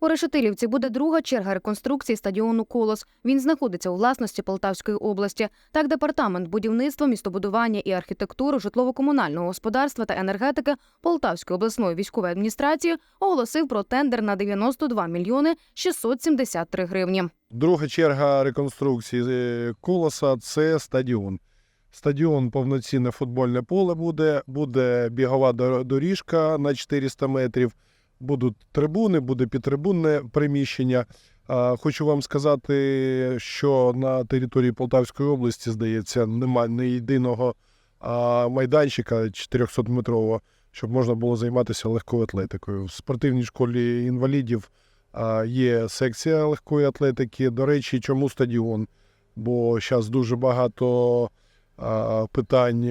У Решетилівці буде друга черга реконструкції стадіону Колос. Він знаходиться у власності Полтавської області. Так, департамент будівництва, містобудування і архітектури, житлово-комунального господарства та енергетики Полтавської обласної військової адміністрації оголосив про тендер на 92 мільйони 673 гривні. Друга черга реконструкції е, колоса це стадіон. Стадіон повноцінне футбольне поле буде, буде бігова дор- доріжка на 400 метрів, будуть трибуни, буде підтрибунне приміщення. Хочу вам сказати, що на території Полтавської області, здається, немає ні єдиного майданчика 400-метрового, щоб можна було займатися легкою атлетикою. В спортивній школі інвалідів Є секція легкої атлетики. До речі, чому стадіон? Бо зараз дуже багато питань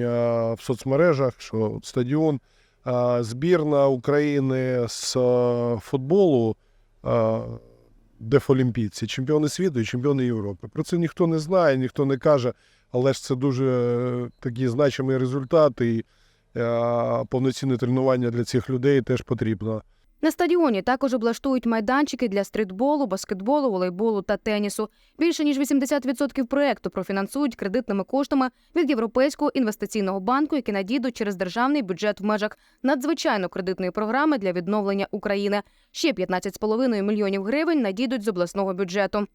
в соцмережах, що стадіон, збірна України з футболу, дефолімпійці, чемпіони світу і чемпіони Європи. Про це ніхто не знає, ніхто не каже, але ж це дуже е, такі значимі результати. І е, повноцінне тренування для цих людей теж потрібно. На стадіоні також облаштують майданчики для стрітболу, баскетболу, волейболу та тенісу. Більше ніж 80% проекту профінансують кредитними коштами від Європейського інвестиційного банку, які надійдуть через державний бюджет в межах надзвичайно кредитної програми для відновлення України. Ще 15,5 мільйонів гривень надійдуть з обласного бюджету.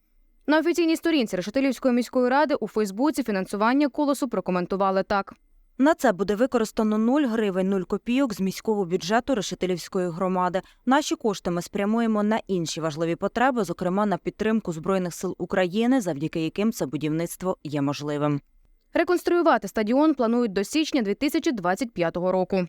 На офіційній сторінці Решетилівської міської ради у Фейсбуці фінансування колосу прокоментували так. На це буде використано 0 гривень 0 копійок з міського бюджету Решетилівської громади. Наші кошти ми спрямуємо на інші важливі потреби, зокрема на підтримку збройних сил України, завдяки яким це будівництво є можливим. Реконструювати стадіон планують до січня 2025 року.